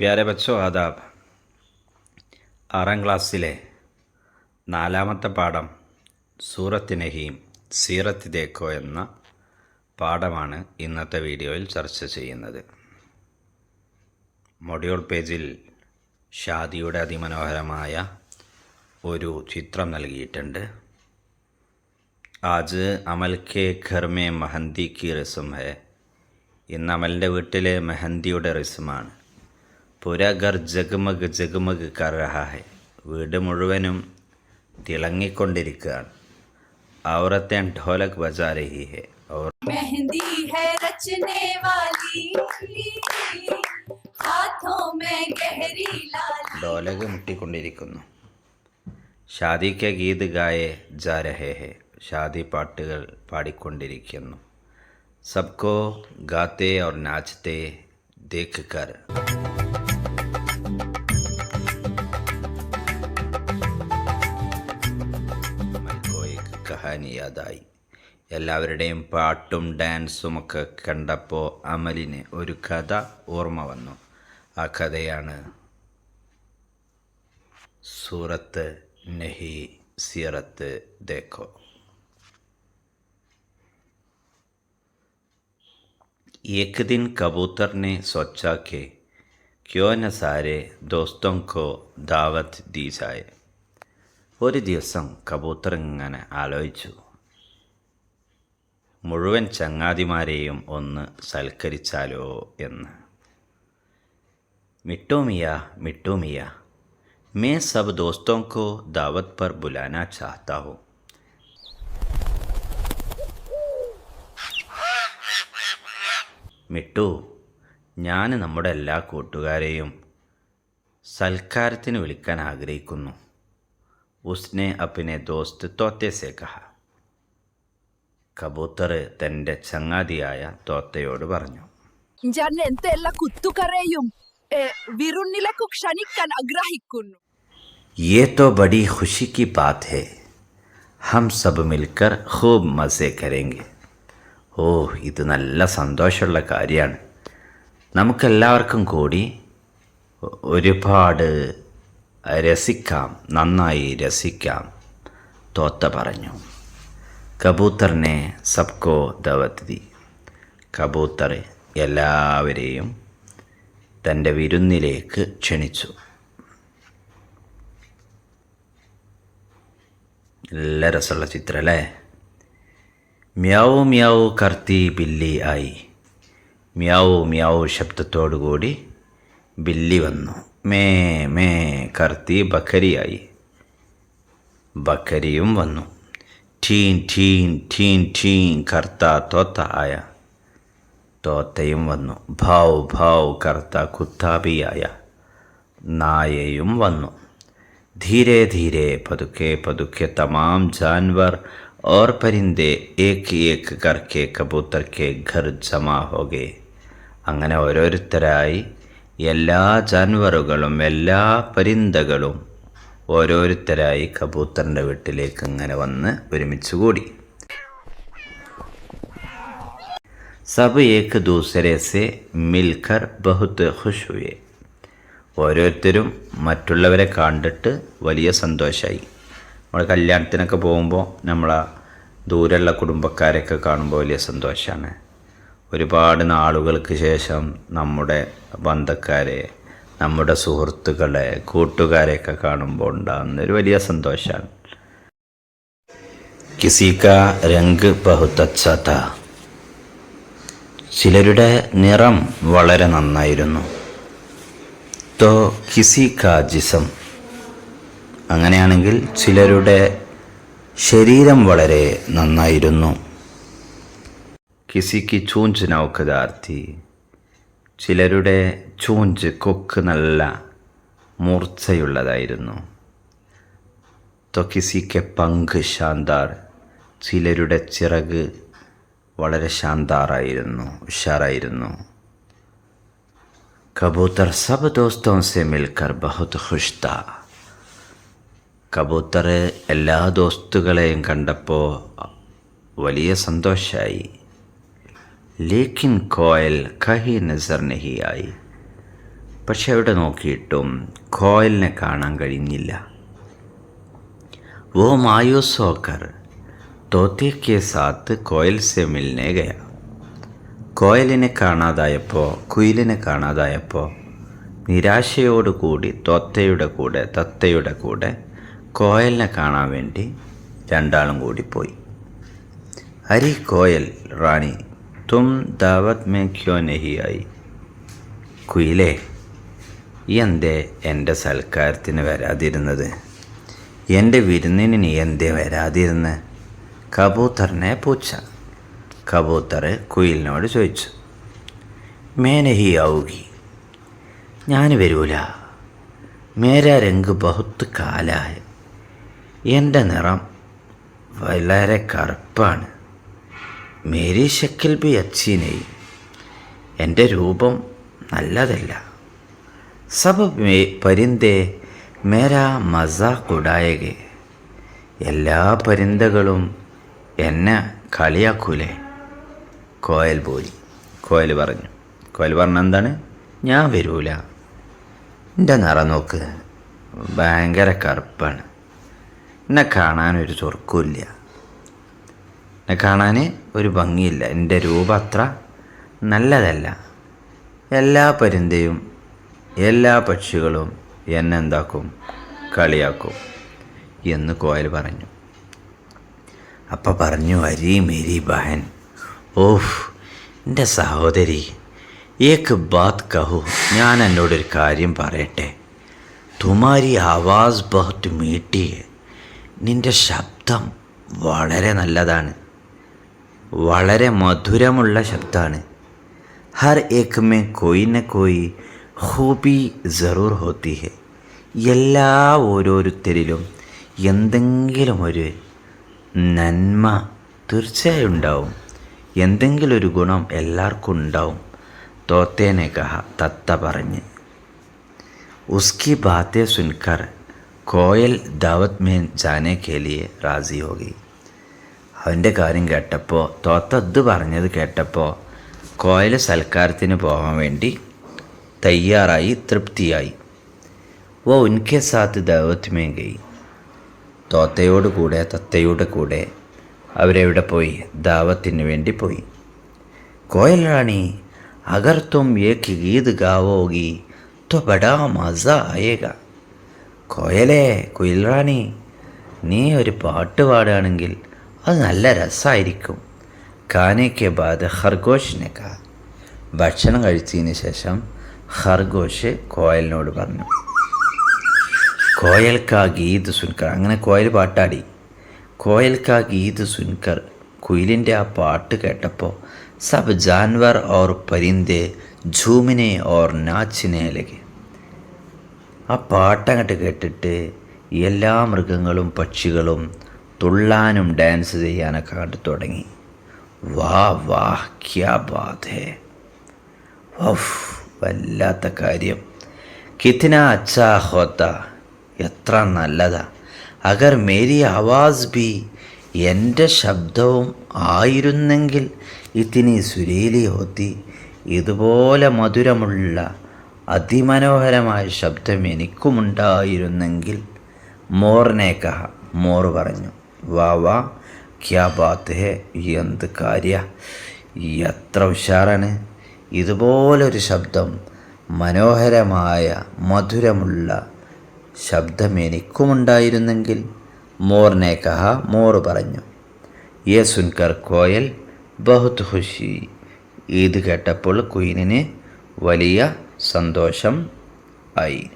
പ്യാരെ ബച്ചോ ആദാബ്. ആറാം ക്ലാസ്സിലെ നാലാമത്തെ പാഠം സൂറത്ത് നഹീം സീറത്ത് ദേക്കോ എന്ന പാഠമാണ് ഇന്നത്തെ വീഡിയോയിൽ ചർച്ച ചെയ്യുന്നത്. മൊഡ്യൂൾ പേജിൽ ഷാദിയുടെ അതിമനോഹരമായ ഒരു ചിത്രം നൽകിയിട്ടുണ്ട്. ആജ് അമൽ കെ ഖർമേ മെഹന്തിക്ക് റസം ഹെ. ഇന്ന് അമലിന്റെ വീട്ടിലെ മെഹന്തിയുടെ റിസമാണ്. പുര ഘർ ജഗ്മഗ് ജഗ്മഗ് കർ രഹാ ഹെ വീട് മുഴുവനും തിളങ്ങിക്കൊണ്ടിരിക്കുകയാണ് ഔറത്തെ ഢോലക് ബജാ രഹി ഹെ ഔർ मेहंदी है रचने वाली हाथों में गहरी लाली ഡോലക് മുട്ടിക്കൊണ്ടിരിക്കുന്നു ഷാദിക്ക് ഗീത് ഗായെ ജാ രഹേ ഹെ ഷാദി പാട്ടുകൾ പാടിക്കൊണ്ടിരിക്കുന്നു സബ്കോ ഗാത്തെ और നാച്ചത്തെ ദേഖ് കർ കഹാനി യാദായി എല്ലാവരുടെയും പാട്ടും ഡാൻസും ഒക്കെ കണ്ടപ്പോൾ അമലിന് ഒരു കഥ ഓർമ്മ വന്നു ആ കഥയാണ് सूरत नहीं सीरत देखो एक दिन कबूतर ने सोचा कि क्यों न सारे दोस्तों को दावत दी जाए ഒരു ദിവസം കബൂത്തർ ഇങ്ങനെ ആലോചിച്ചു മുഴുവൻ ചങ്ങാതിമാരെയും ഒന്ന് സൽക്കരിച്ചാലോ എന്ന് मिट्टू मियाँ मिट्टू मियाँ मैं सब दोस्तों को दावत पर बुलाना चाहता हूँ മിട്ടു ഞാൻ നമ്മുടെ എല്ലാ കൂട്ടുകാരെയും സൽക്കാരത്തിന് വിളിക്കാൻ ആഗ്രഹിക്കുന്നു ഉസ്നെ അപ്പിനെ ദോസ്ത് തോത്തെ സേ കഹ കബൂത്തർ തൻ്റെ ചങ്ങാതിയായ തോത്തയോട് പറഞ്ഞു ഞാൻ എന്ത് എല്ലാ കുത്തുകറയും ഏ, വിരുന്നിലേക്ക് ക്ഷണിക്കാൻ ആഗ്രഹിക്കുന്നു ये तो बड़ी खुशी की बात है हम सब मिलकर खूब मज़े करेंगे ഓ ഇത് നല്ല സന്തോഷമുള്ള കാര്യമാണ് നമുക്കെല്ലാവർക്കും കൂടി ഒ- ഒരുപാട് രസിക്കാം നന്നായി രസിക്കാം തോത്ത പറഞ്ഞു കബൂത്തറിനെ സബ്കോ ദവത് ദി കബൂത്തർ എല്ലാവരെയും തന്റെ വിരുന്നിലേക്ക് ക്ഷണിച്ചു. നല്ല രസമുള്ള ചിത്രം അല്ലേ മ്യാവു മ്യാവു കർത്തി ബില്ലി ആയി. മ്യാവു മ്യാവു ശബ്ദത്തോടുകൂടി ബില്ലി വന്നു. മേ മേ കർത്തി ബക്കരിയായി ബക്കരിയും വന്നു. ടീൻ ടീൻ ടീൻ ടീൻ കർത്ത തോത്ത ആയ തോത്തയും വന്നു ഭാവ് ഭാവ് കർത്ത കുത്താബിയായ നായയും വന്നു धीरे धीरे पदुके पदुके तमाम जानवर और परिंदे एक एक करके कबूतर के घर जमा हो गए അങ്ങനെ ഓരോരുത്തരായി എല്ലാ ജാൻവറുകളും എല്ലാ പരിന്തകളും ഓരോരുത്തരായി കബൂത്തറിന്റെ വീട്ടിലേക്ക് ഇങ്ങനെ വന്ന് ഒരുമിച്ച് കൂടി. സബ് ഏക്ക് ദൂസരെ സെ മിൽഖർ ബഹുത്ത് ഖുഷ് ഓരോരുത്തരും മറ്റുള്ളവരെ കണ്ടിട്ട് വലിയ സന്തോഷമായി നമ്മൾ കല്യാണത്തിനൊക്കെ പോകുമ്പോൾ നമ്മളെ ദൂരെയുള്ള കുടുംബക്കാരെയൊക്കെ കാണുമ്പോൾ വലിയ സന്തോഷമാണ് ഒരുപാട് നാളുകൾക്ക് ശേഷം നമ്മുടെ ബന്ധക്കാരെ നമ്മുടെ സുഹൃത്തുക്കളെ കൂട്ടുകാരെയൊക്കെ കാണുമ്പോൾ ഉണ്ടാകുന്ന ഒരു വലിയ സന്തോഷമാണ് കിസിക്ക രംഗ് ബഹുത്ത് അച്ഛാ താ ചിലരുടെ നിറം വളരെ നന്നായിരുന്നു. തോ കിസി കാ ജിസം. അങ്ങനെയാണെങ്കിൽ ചിലരുടെ ശരീരം വളരെ നന്നായിരുന്നു. കിസിക്ക് ചൂഞ്ച് നൗക്കദാർത്തി ചിലരുടെ ചൂഞ്ച് കൊക്ക് നല്ല മൂർച്ചയുള്ളതായിരുന്നു. തൊക്കിസിക്ക് പങ്ക് ശാന്താർ ചിലരുടെ ചിറക് വളരെ ശാന്താറായിരുന്നു ഉഷാറായിരുന്നു. കബൂത്തർ സബ് ദോസ്തോ സെ മിൽക്കർ ബഹുത് ഖുഷ്ത കബൂത്തർ എല്ലാ ദോസ്തുകളെയും കണ്ടപ്പോൾ വലിയ സന്തോഷമായി ലേക്കിൻ കോയൽ കഹി നസർ നഹിയായി. പക്ഷെ അവിടെ നോക്കിയിട്ടും കോയലിനെ കാണാൻ കഴിഞ്ഞില്ല. ഓ മായോ സോക്കർ തോത്തി സാത്ത് കോയൽ സെമിലിനെ ഗയ. കോയലിനെ കാണാതായപ്പോൾ കുയിലിനെ കാണാതായപ്പോൾ നിരാശയോടുകൂടി തോത്തയുടെ കൂടെ തത്തയുടെ കൂടെ കോയലിനെ കാണാൻ വേണ്ടി രണ്ടാളും കൂടി പോയി. അരി കോയൽ റാണി തും ദാവത് മേ ക്യോ നഹി കുയിലേ എന്തേ എന്റെ സൽക്കാരത്തിന് വരാതിരുന്നത്? എന്റെ വിരുന്നിന് നീ എന്തേ വരാതിരുന്ന്? കബൂത്തറിനെ പൂച്ച. കബൂത്തർ കുയിലിനോട് ചോദിച്ചു. മേനഹി ഔകി ഞാൻ വരൂല. മേരാ രംഗ് ബഹുത്ത് കാലായ. എന്റെ നിറം വളരെ കറുപ്പാണ്. മേരി ശക്കിൽ ബി അച്ചി നെയ് എന്റെ രൂപം നല്ലതല്ല. സബ് മേ പരിന്തേ മേരാ മസാഖ് ഉടായകെ എല്ലാ പരിന്തകളും എന്നെ കളിയാക്കൂലേ. കോയൽ പോയി. കോയൽ പറഞ്ഞു. കോയൽ പറഞ്ഞ എന്താണ്? ഞാൻ വരൂല. എന്റെ നിറം നോക്ക്. ഭയങ്കര കറുപ്പാണ്. എന്നെ കാണാൻ ഒരു ചൊറുക്കുമില്ല എന്നെ കാണാൻ ഒരു ഭംഗിയില്ല. എന്റെ രൂപം അത്ര നല്ലതല്ല. എല്ലാ പരിന്തയും എല്ലാ പക്ഷികളും എന്നെ എന്താക്കും? കളിയാക്കും എന്ന് കോയൽ പറഞ്ഞു. അപ്പം പറഞ്ഞു അരി മേരി ബഹൻ. ഓഹ് എന്റെ സഹോദരി ഏക്ക് ബാത് കഹു ഞാൻ എന്നോടൊരു കാര്യം പറയട്ടെ. തുമാരി ആവാസ് ബഹുത്ത് മീട്ടി നിന്റെ ശബ്ദം വളരെ നല്ലതാണ്. വളരെ മധുരമുള്ള ശബ്ദമാണ്. ഹർ ഏക്ക് മേ കോയി ന കോയി ഹോബി ജറൂർ ഹോത്തി ഹെ. എല്ലാ ഓരോരുത്തരിലും എന്തെങ്കിലും ഒരു നന്മ തീർച്ചയായും ഉണ്ടാവും എന്തെങ്കിലും ഒരു ഗുണം എല്ലാവർക്കും ഉണ്ടാവും. തോത്തേനെ കഹ തത്ത പറഞ്ഞ്. ഉസ്കി ബാത്തെ സുൻകർ കോയൽ ദാവത് മേൻ ജാനെ കേലിയെ റാസി ഹോകി അവന്റെ കാര്യം കേട്ടപ്പോൾ തോത്ത ഇത് പറഞ്ഞത് കേട്ടപ്പോൾ കോയൽ സൽക്കാരത്തിന് പോകാൻ വേണ്ടി തയ്യാറായി തൃപ്തിയായി ഓ ഉൻകെ സാത്ത് ദാവത്ത് മേ ഗയി തോത്തയോട് കൂടെ തത്തയുടെ കൂടെ അവരെവിടെ പോയി ദാവത്തിന് വേണ്ടി പോയി കോയൽ റാണി അഗർ തും ഏക്ക് ഗീത് ഗാവോഗി तो बड़ा मज़ा आएगा കോയലേ കുയിൽ റാണി നീ ഒരു പാട്ട് പാടുകയാണെങ്കിൽ അത് നല്ല രസമായിരിക്കും കാനയ്ക്ക് ബാദ് ഖർഗോഷിനെ കാ ഭക്ഷണം കഴിച്ചതിന് ശേഷം ഖർഗോഷ് കോയലിനോട് പറഞ്ഞു. കോയൽക്കാ ഗീത് സുൻകർ. അങ്ങനെ കോയൽ പാട്ടാടി. കോയൽക്കാ ഗീത് സുൻകർ കുയിലിന്റെ ആ പാട്ട് കേട്ടപ്പോൾ സബ് ജാൻവർ ഓർ പരിന്തെ ഝൂമിനെ ഓർ നാച്ചിനെ ലगे ആ പാട്ടങ്ങട്ട് കേട്ടിട്ട് എല്ലാ മൃഗങ്ങളും പക്ഷികളും തുള്ളാനും ഡാൻസ് ചെയ്യാനൊക്കെ കണ്ടു തുടങ്ങി. വാ വാ ക്യാ ബാധേ ഓഫ് വല്ലാത്ത കാര്യം. കിത്തിന അച്ഛാ ഹോത്ത. എത്ര നല്ലതാ. അഗർ മേരി ആവാസ് ബി എന്റെ ശബ്ദവും ആയിരുന്നെങ്കിൽ ഇതിനി സുരീലി ഹോത്തി. ഇതുപോലെ മധുരമുള്ള അതിമനോഹരമായ ശബ്ദം എനിക്കുമുണ്ടായിരുന്നെങ്കിൽ മോറിനെ മോർ പറഞ്ഞു. വാ വാ. ക്യാ ബാത്ത് ഹേ. എന്ത് കാര്യ. എത്ര ഉഷാറാണ്. ഇതുപോലൊരു ശബ്ദം മനോഹരമായ മധുരമുള്ള ശബ്ദം എനിക്കുമുണ്ടായിരുന്നെങ്കിൽ മോറിനെ കഹ മോർ പറഞ്ഞു. യെ സുൻകർ കോയൽ ബഹുത് ഖുഷി ഇത് കേട്ടപ്പോൾ കുയിനിന് വലിയ സന്തോഷം ആയി.